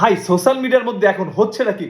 ভাই সোশ্যাল মিডিয়ার মধ্যে এখন হচ্ছে নাকি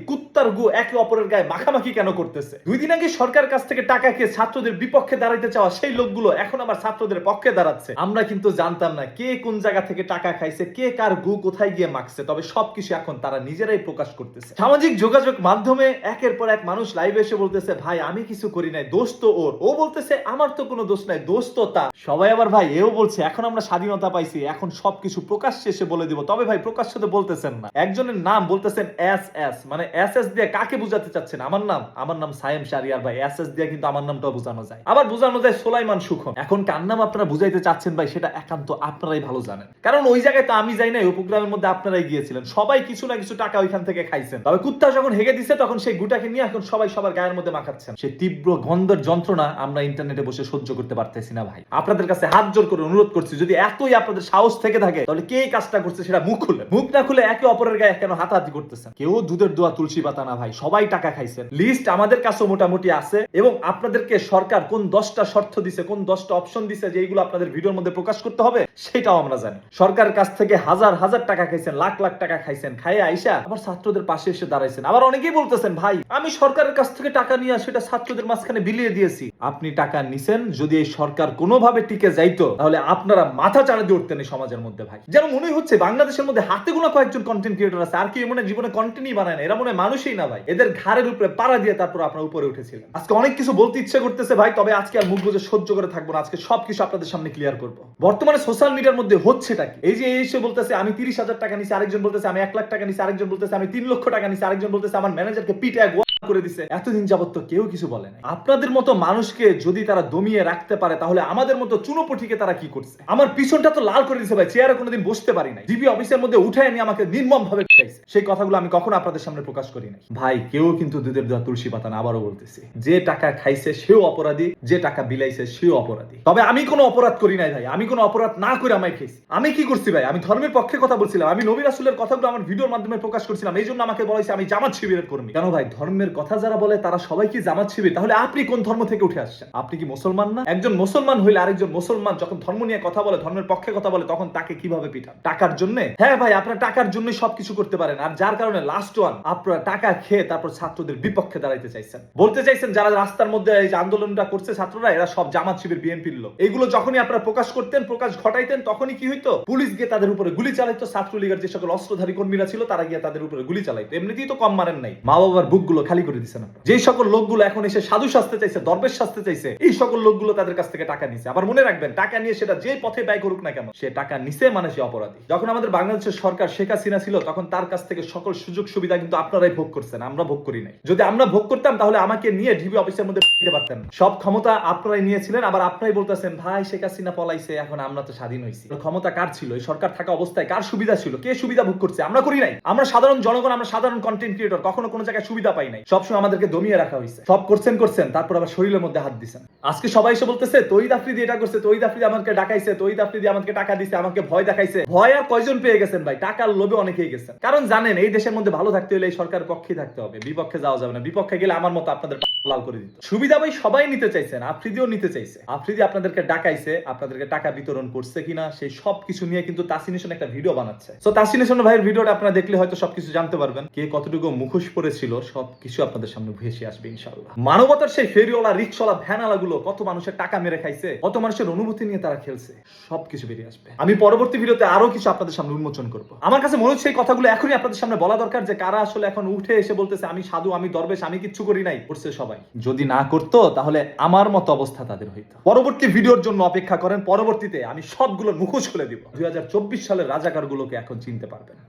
গু একে অপরের গায়ে মাখামাখি কেন করতেছে? দুই দিন আগে সরকার কাছ থেকে টাকা খেয়ে ছাত্রদের বিপক্ষে দাঁড়াইতে চাওয়া সেই লোকগুলো এখন আবার ছাত্রদের পক্ষে দাঁড়াচ্ছে। আমরা কিন্তু জানতাম না কে কোন জায়গা থেকে টাকা খাইছে, কে কার গু কোথায় গিয়ে মাখছে, তবে সবকিছু এখন তারা নিজেরাই প্রকাশ করতেছে। সামাজিক যোগাযোগ মাধ্যমে একের পর এক মানুষ লাইভে এসে বলতেছে, ভাই, আমি কিছু করি নাই, দোষ তো ওর। ও বলতেছে, আমার তো কোনো দোষ নাই, দোষ তো তা সবাই আবার, ভাই, এও বলছে, এখন আমরা স্বাধীনতা পাইছি, এখন সবকিছু প্রকাশ্যে এসে বলে দিব। তবে ভাই, প্রকাশ্যে তো বলতেছেন না। একজনের নাম বলতেছেন এস এস মানে এস এস দিয়ে কাকে বুঝাতে চাচ্ছেন? আমার নাম আমার নাম সায়েম শারিয়ার ভাই। এস এস দিয়ে কিন্তু আমার নামটাও বোঝানো যায়। আবার বোঝানো যায় সোলাইমান সুখন। এখন কার নাম আপনারা বুঝাইতে চাচ্ছেন ভাই, সেটা একান্ত আপনারাই ভালো জানেন। কারণ ওই জায়গায় তো আমি যাই না ওই প্রোগ্রামের মধ্যে আপনারাই গিয়েছিলেন। সবাই কিছু না কিছু টাকা ওইখান থেকে খাইছেন। তবে কুত্তা যখন হেগে দিছে, তখন সেই গুটাকে নিয়ে এখন সবাই সবার গায়ের মধ্যে মাখাচ্ছেন। সেই তীব্র গন্ধের যন্ত্রণা আমরা ইন্টারনেটে বসে সহ্য করতে পারতেছি না ভাই। আপনাদের কাছে হাত জোর করে অনুরোধ করছি, যদি এতই আপনাদের সাহস থেকে থাকে, তাহলে কে কাজটা করছে সেটা মুখ খুলে মুখ না খুলে একে অপরের গায়ে কেন হাতাহাতি করতেছেন? কেউ দুধের দোয়া তুলসী পাতা না ভাই, সবাই টাকা খাইছেন। লিস্ট আমাদের কাছে মোটামুটি আছে এবং আপনাদেরকে সরকার কোন দশটা শর্ত দিছে, কোন দশটা অপশন দিছে যে এইগুলো আপনাদের ভিডিওর মধ্যে প্রকাশ করতে হবে, সেটাও আমরা জানি। সরকারের কাছ থেকে হাজার হাজার টাকা খাইছেন, লাখ লাখ টাকা খাইছেন, খাইয়ে আইসা আবার ছাত্রদের পাশে এসে দাঁড়াইছেন। আবার অনেকেই বলতেছেন, ভাই, আমি সরকারের কাছ থেকে টাকা নিয়ে সেটা ছাত্রদের মাঝখানে বিলিয়ে দিয়েছি। আপনি টাকা নিছেন, যদি এই সরকার কোনোভাবে টিকে যাইতো, তাহলে আপনারা মাথা চাড়া দিয়ে উঠতেন এই সমাজের মধ্যে ভাই। যেন মনে হচ্ছে, বাংলাদেশের মধ্যে হাতে গোনা কয়েকজন কন্টেন্ট ক্রিয়েটর আছে, আর কি মনে জীবনে কন্টেন্টই বানায় না। এরা মনে হয় মানুষই না ভাই। এদের ঘাড়ের উপরে পাড়া দিয়ে তারপর আপনার উপরে উঠেছিলেন। আজকে অনেক কিছু বলতে ইচ্ছে করতেছে ভাই, তবে আজকে আর মুখ বুঝে সহ্য করে থাকব না। আজকে সবকিছু আপনাদের সামনে ক্লিয়ার করব। বর্তমানে সোশ্যাল মিডিয়ার মধ্যে হচ্ছে কি? এই যে এই এসে বলতেছে, আমি তিরিশ হাজার টাকা নিছি, আরেকজন বলতেছে, আমি এক লাখ টাকা নিছি, আরেকজন বলতেছে, আমি তিন লক্ষ টাকা নিছি, আরেকজন বলতেছে, আমার ম্যানেজারকে পিটে করে দিছে, এতদিন যাবত তো কেউ কিছু বলে নাই। আপনাদের মতো মানুষকে যদি তারা দমিয়ে রাখতে পারে, তাহলে আমাদের মতো চুনোপটিকে তারা কি করছে? আমার পিছনটা তো লাল করে দিছে ভাই, চেয়ারে কোনোদিন বসতে পারি নাই। ডিবি অফিসের মধ্যে উঠে নিয়ে আমাকে নির্মম ভাবে পিটাইছে সেই কথাগুলো আমি কখনো আপনাদের সামনে প্রকাশ করি নাই। ভাই, কেউ কিন্তু দুধের দেওয়া তুলসী পাতা না, আবারও বলতেছি, যে টাকা খাইছে সেও অপরাধী, যে টাকা বিলাইছে সেও অপরাধী। তবে আমি কোনো অপরাধ করি নাই ভাই, আমি কোনো অপরাধ না করে আমায় খেয়েছি। আমি কি করছি ভাই? আমি ধর্মের পক্ষে কথা বলছিলাম, আমি নবী রাসুলের কথাগুলো আমার ভিডিওর মাধ্যমে প্রকাশ করছিলাম, এই জন্য আমাকে বলাইছে আমি জামাত শিবিরের কর্মী। কেন ভাই, ধর্মের কথা যারা বলে, তারা সবাই কি জামাত শিবির। তাহলে আপনি কোন ধর্ম থেকে উঠে আসছেন? আপনি কি মুসলমান না? একজন মুসলমান হইলে আরেকজন মুসলমান যখন ধর্ম নিয়ে কথা বলে, ধর্মের পক্ষে কথা বলে, তখন তাকে কীভাবে পিঠান টাকার জন্য? হ্যাঁ ভাই, আপনার টাকার জন্য সবকিছু করতে পারেন। আর যার কারণে লাস্ট ওয়ান আপনারা টাকা খেয়ে তারপর ছাত্রদের বিপক্ষে দাঁড়াইতে চাইছেন। বলতে চাইছেন, যারা রাস্তার মধ্যে এই আন্দোলনটা করছে ছাত্ররা, এরা সব জামাত শিবির, বিএনপির লোক। এইগুলো যখনই আপনারা প্রকাশ করতেন, প্রকাশ ঘটাইতেন, তখনই কি হইতো? পুলিশ গিয়ে তাদের উপরে গুলি চালাইতো। ছাত্রলীগের যে সকল অস্ত্রধারী কর্মীরা ছিল, তারা গিয়ে তাদের উপরে গুলি চালাইতো। এমনিতেই তো কম মারেন নাই। মা বাবার বুকগুলো খালি করে দিচ্ছেন আপনারা। যেই সকল লোকগুলো এখন এসে সাধু সাজতে চাইছে, দরবেশ সাজতে চাইছে, এই সকল লোকগুলো তাদের কাছ থেকে টাকা নিছে আবার মনে রাখবেন, টাকা নিয়ে সেটা যে পথে ব্যয় করুক না কেন, সে টাকা নিছে মানে সে অপরাধী। যখন আমাদের বাংলাদেশের সরকার শেখ হাসিনা ছিল, তখন তার কাছ থেকে সকল সুযোগ সুবিধা কিন্তু আপনারাই ভোগ করছেন, আমরা ভোগ করি নাই। যদি আমরা ভোগ করতাম, তাহলে আমাকে নিয়ে ডিবি অফিসের মধ্যে দিতে পারতেন সব ক্ষমতা আপনারাই নিয়েছিলেন, আবার আপনারাই বলতেছেন, ভাই, শেখ হাসিনা পলাইছে, এখন আমরা তো স্বাধীন হয়েছি ক্ষমতা কার ছিল? এই সরকার থাকা অবস্থায় কার সুবিধা ছিল? কে সুবিধা ভোগ করছে? আমরা করি নাই। আমরা সাধারণ জনগণ, আমরা সাধারণ কন্টেন্ট ক্রিয়েটর কখনো কোনো জায়গায় সুবিধা পাই নাই। সবসময় আমাদেরকে দমিয়ে রাখা হয়েছে সব করছেন করছেন, তারপর আবার শরীরের মধ্যে হাত দিচ্ছেন আজকে সবাই এসে বলতেছে তৈদ আফ্রিদি এটা করছে তৈদ আফ্রিদি আমাকে ডাকাইছে তৈদ আফ্রিদি আমাকে টাকা দিছে, আমাকে ভয় দেখাইছে। ভয় আর কয়জন পেয়ে গেছেন ভাই? টাকার লোভে অনেকেই গেছেন। কারণ জানেন, এই দেশের মধ্যে ভালো থাকতে হলে এই সরকার পক্ষে থাকতে হবে, বিপক্ষে যাওয়া যাবে না। বিপক্ষে গেলে আমার মতো আপনাদের লাল করে দিত। সুবিধা ভাই সবাই নিতে চাইছেন আফ্রিদিও নিতে চাইছে। আফ্রিদি আপনাদেরকে ডাকাইছে, আপনাদেরকে টাকা বিতরণ করছে কিনা, সেই সব কিছু নিয়ে কিন্তু তাসিনেশন একটা ভিডিও বানাচ্ছে। তো তাসিনেশন ভাইয়ের ভিডিওটা আপনারা দেখলে হয়তো সবকিছু জানতে পারবেন। কে কতটুকু মুখোশ পড়েছিল সবকিছু আপনাদের সামনে ভেসে আসবে ইনশাল্লাহ মানবতার সেই ফেরিওয়ালা, রিক্সওয়ালা ভ্যানালা গুলো কত মানুষের টাকা মেরে খাইছে, কত মানুষের অনুভূতি নিয়ে তারা খেলছে, সবকিছু বেরিয়ে আসবে। আমি পরবর্তী ভিডিওতে আরও কিছু আপনাদের সামনে উন্মোচন করব। আমার কাছে মনে হচ্ছে এই কথাগুলো এখনই আপনাদের সামনে বলা দরকার যে কারা আসলে এখন উঠে এসে বলতেছে, আমি সাধু, আমি দরবেশ, আমি কিচ্ছু করি নাই, করছে সবাই। যদি না করতো, তাহলে আমার মতো অবস্থা তাদের হইতো। পরবর্তী ভিডিওর জন্য অপেক্ষা করেন, পরবর্তীতে আমি সবগুলো মুখোশ খুলে দিব। দুই সালের রাজাকার গুলোকে এখন চিনতে পারবেন।